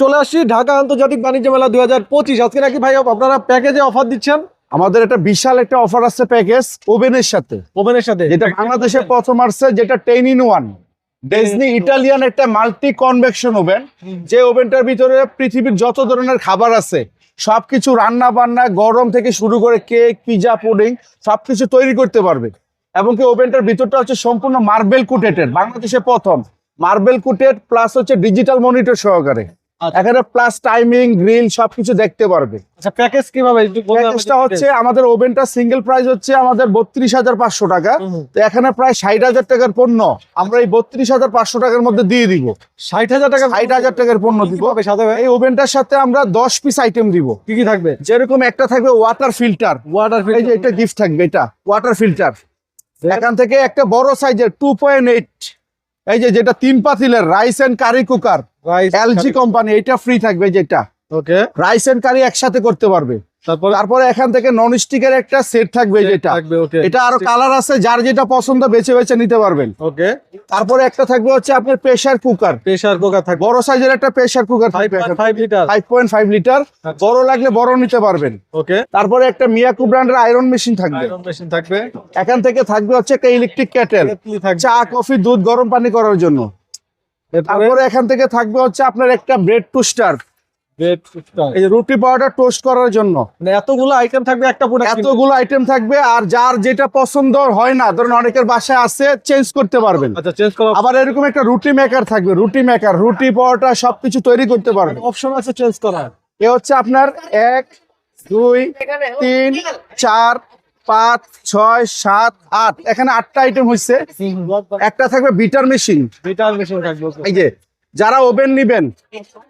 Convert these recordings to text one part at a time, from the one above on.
চলে আসছি ঢাকা আন্তর্জাতিক বাণিজ্য মেলা দুই হাজার পঁচিশ। আজকে নাকি ভাই আপনারা প্যাকেজে অফার দিচ্ছেন? আমাদের একটা বিশাল একটা অফার আছে প্যাকেজ ওভেনের সাথে। ওভেনের সাথে? যেটা বাংলাদেশে প্রথম আসছে যেটা টেন ইন ওয়ান ডেজনি ইটালিয়ান একটা মাল্টি কনভেকশন ওভেন যে ওভেনটার ভিতরে পৃথিবীর যত ধরনের খাবার আছে সবকিছু রান্না বান্না গরম থেকে শুরু করে কেক পিজা পুডিং সবকিছু তৈরি করতে পারবে। এবং কি ওভেনটার ভিতরটা হচ্ছে সম্পূর্ণ মার্বেল কুটেটেড বাংলাদেশে প্রথম। মার্বেল কুটেড প্লাস হচ্ছে ডিজিটাল মনিটর সহকারে। এখানে প্লাস টাইমিং গ্রিল সবকিছু দেখতে পারবে। আচ্ছা প্যাকেজ কীভাবে প্যাকেজটা হচ্ছে আমাদের ওভেনটা সিঙ্গেল প্রাইস হচ্ছে আমাদের বত্রিশ হাজার পাঁচশো টাকা। তো এখানে প্রায় ষাট হাজার টাকার পণ্য। আমরা এই বত্রিশ হাজার পাঁচশো টাকার মধ্যে দিয়ে দিব। ষাট হাজার টাকা ষাট হাজার টাকার পণ্য দিব। এই ওভেনটার সাথে আমরা দশ পিস আইটেম দিব। কি কি থাকবে? যেরকম একটা থাকবে ওয়াটার ফিল্টার ওয়াটার এই যে এটা গিফট থাকবে এটা ওয়াটার ফিল্টার এখান থেকে একটা বড় সাইজের টু পয়েন্ট এইট এই যে যেটা তিন পাতিলের rice and curry cooker LG company এটা ফ্রি থাকবে যেটা। ওকে রাইস এন্ড কারি একসাথে করতে পারবে। তারপরে? তারপরে এখান থেকে নন স্টিকের একটা সেট থাকবে যেটা। এটা আরও কালার আছে যার যেটা পছন্দ বেছে বেছে নিতে পারবেন। ওকে তারপরে একটা থাকবে হচ্ছে আপনার প্রেসার কুকার প্রেসার কুকার থাকবে। বড় সাইজের একটা প্রেসার কুকার থাকবে লিটার লিটার আচ্ছা। বড় লাগলে বড় নিতে পারবেন। ওকে তারপরে একটা মিয়াকু ব্র্যান্ডের আয়রন মেশিন থাকবে। আয়রন মেশিন থাকবে। এখান থেকে থাকবে হচ্ছে একটা ইলেকট্রিক ক্যাটেল কেটলি চা কফি দুধ গরম পানি করার জন্য। তারপরে এখান থেকে থাকবে হচ্ছে আপনার একটা ব্রেড টোস্টার এই রুটি পাউডার টোস্ট করার জন্য। মানে এতগুলো আইটেম থাকবে একটা এতগুলো আইটেম থাকবে আর যার যেটা পছন্দ হয় না ধরুন অনেকের বাসায় আছে চেঞ্জ করতে পারবেন। আচ্ছা আবার এরকম একটা রুটি মেকার থাকবে রুটি মেকার রুটি পরোটা সবকিছু তৈরি করতে পারবে। অপশন আছে চেঞ্জ করার। এ হচ্ছে আপনার এক দুই তিন চার পাঁচ ছয় সাত আট। এখানে আটটা আইটেম হচ্ছে একটা থাকবে বিটার মেশিন বিটার মেশিন থাকবে এই যে যারা ওভেন নিবেন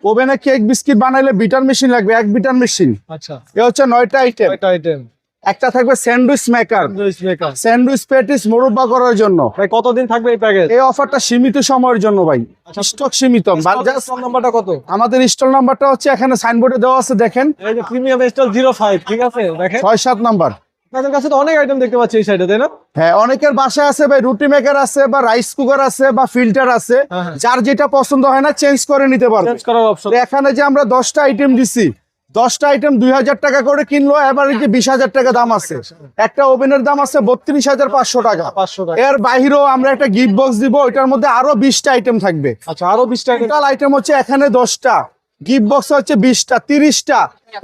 ওভেনে কেক বিস্কিট বানাইলে বিটার মেশিন লাগবে এক বিটার মেশিন আচ্ছা। এ হচ্ছে নয়টা আইটেম আইটেম একটা থাকবে sandwich maker sandwich maker sandwich patties মোরব্বা করার জন্য। ভাই কতদিন থাকবে এই প্যাকেজ এই অফারটা সীমিত সময়ের জন্য ভাই। স্টক সীমিত। Just ফোন নাম্বারটা কত? আমাদের স্টল নাম্বারটা হচ্ছে এখানে সাইনবোর্ডে দেওয়া আছে দেখেন। এই যে প্রিমিয়াম স্টল জিরো ফাইভ ঠিক আছে? দেখেন। ছয় সাত নাম্বার আপনাদের কাছে তো অনেক আইটেম দেখতে পাচ্ছি এই সাইডে তাই না? হ্যাঁ অনেকের বাসায় আছে ভাই রুটি মেকার আছে বা রাইস কুকার আছে বা ফিল্টার আছে। হ্যাঁ, হ্যাঁ। যার যেটা পছন্দ হয় না চেঞ্জ করে নিতে পারবে। চেঞ্জ করার অপশন এখানে যে আমরা দশটা আইটেম দিছি দশটা আইটেম দুই হাজার টাকা করে কিনলো এবার যে বিশ হাজার টাকা দাম আছে। একটা ওভেনের দাম আছে বত্রিশ হাজার পাঁচশো টাকা। এর বাইরেও আমরা একটা গিফট বক্স দিব ওইটার মধ্যে আরও বিশটা আইটেম থাকবে। আচ্ছা আরও বিশ টাকা টোটাল আইটেম হচ্ছে এখানে দশটা। গিফট বক্স হচ্ছে বিশটা তিরিশটা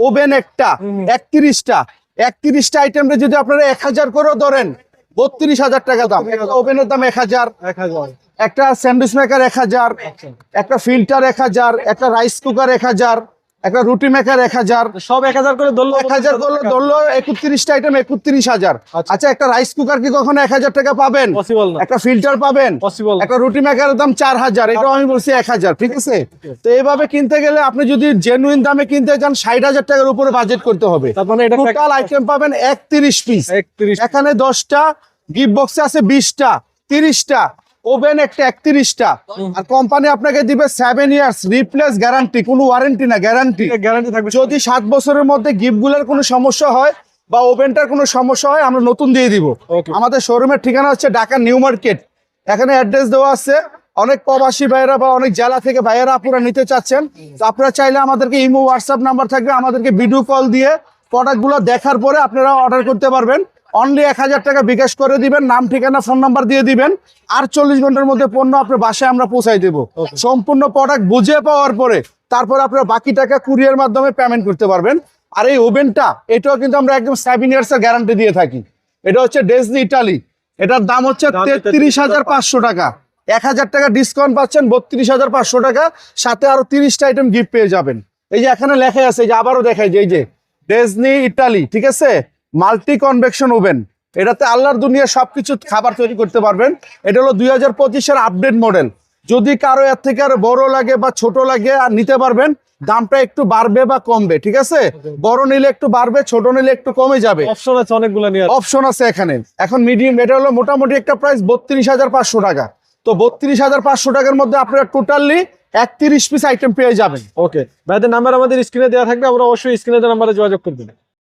ওভেন একটা একত্রিশটা। একত্রিশটা আইটেমটা যদি আপনারা এক হাজার করেও ধরেন বত্রিশ হাজার টাকা দাম। একটা ওভেনের দাম এক হাজার এক হাজার। একটা স্যান্ডউইচ মেকার এক হাজার একটা ফিল্টার এক হাজার একটা রাইস কুকার এক হাজার একটা রুটি মেকার এক হাজার। সব এক হাজার করে ধরলো এক হাজার করলে ধরলো একত্রিশটা আইটেম একত্রিশ হাজার। আচ্ছা। আচ্ছা একটা রাইস কুকার কি কখনো এক হাজার টাকা পাবেন? পসিবল না। একটা ফিল্টার পাবেন। পসিবল একটা রুটি মেকারের দাম চার হাজার। এটাও আমি বলছি এক হাজার ঠিক আছে? তো এইভাবে কিনতে গেলে আপনি যদি জেনুইন দামে কিনতে চান ষাট হাজার টাকার উপরে বাজেট করতে হবে। তার মানে এটা টোটাল আইটেম পাবেন একত্রিশ পিস একত্রিশ এখানে দশটা গিফট বক্সে আছে বিশটা তিরিশটা। ওভেন একটা একত্রিশটা। আর কোম্পানি আপনাকে দিবে সেভেন ইয়ার্স রিপ্লেস গ্যারান্টি কোনো ওয়ারেন্টি না গ্যারান্টি গ্যারান্টি থাকবে। যদি সাত বছরের মধ্যে গিফটগুলোর কোনো সমস্যা হয় বা ওভেনটার কোনো সমস্যা হয় আমরা নতুন দিয়ে দিব। আমাদের শোরুমের ঠিকানা হচ্ছে ঢাকা নিউ মার্কেট। এখানে অ্যাড্রেস দেওয়া আছে। অনেক প্রবাসী ভাইয়েরা বা অনেক জেলা থেকে ভাইয়েরা আপনারা নিতে চাচ্ছেন। তো আপনারা চাইলে আমাদেরকে ইমো হোয়াটসঅ্যাপ নাম্বার থাকবে। আমাদেরকে ভিডিও কল দিয়ে প্রোডাক্টগুলো দেখার পরে আপনারা অর্ডার করতে পারবেন। অনলি এক হাজার টাকা বিকাশ করে দিবেন নাম ঠিকানা ফোন নাম্বার দিয়ে দিবেন আর চল্লিশ ঘণ্টার মধ্যে পণ্য আপনার বাসায় আমরা পৌঁছাই দেবো। সম্পূর্ণ প্রোডাক্ট বুঝে পাওয়ার পরে তারপর আপনারা বাকি টাকা কুরিয়ার মাধ্যমে পেমেন্ট করতে পারবেন। আর এই ওভেনটা এটাও কিন্তু আমরা একদম সেভেন ইয়ার্স এর গ্যারান্টি দিয়ে থাকি। এটা হচ্ছে ডেজনি ইটালি এটার দাম হচ্ছে তেত্রিশ হাজার পাঁচশো টাকা। এক হাজার টাকা ডিসকাউন্ট পাচ্ছেন বত্রিশ হাজার পাঁচশো টাকা। সাথে আরও তিরিশটা আইটেম গিফট পেয়ে যাবেন। এই যে এখানে লেখা আছে যে আবারও দেখাই যে এই যে ডেজনি ইটালি ঠিক আছে? Multi convection oven. এটাতে আল্লাহর দুনিয়া সবকিছু খাবার তৈরি করতে পারবেন। এটা হলো দুই হাজার পঁচিশের আপডেট মডেল। যদি কারও এর থেকে আর বড় লাগে বা ছোট লাগে আর নিতে পারবেন দামটা একটু বাড়বে বা কমবে ঠিক আছে? বড় নিলে একটু বাড়বে ছোট নিলে একটু কমে যাবে। অপশন আছে অনেকগুলো নিয়ে অপশন আছে এখানে। এখন মিডিয়াম এটা হলো মোটামুটি একটা প্রাইস বত্রিশ হাজার পাঁচশো টাকা। তো বত্রিশ হাজার পাঁচশো টাকার মধ্যে আপনারা টোটালি একত্রিশ পিস আইটেম পেয়ে যাবেন। ওকে ভাইদের নাম্বার আমাদের স্ক্রিনে দেওয়া থাকবে আমরা অবশ্যই স্ক্রিনে নাম্বারে যোগাযোগ করবেন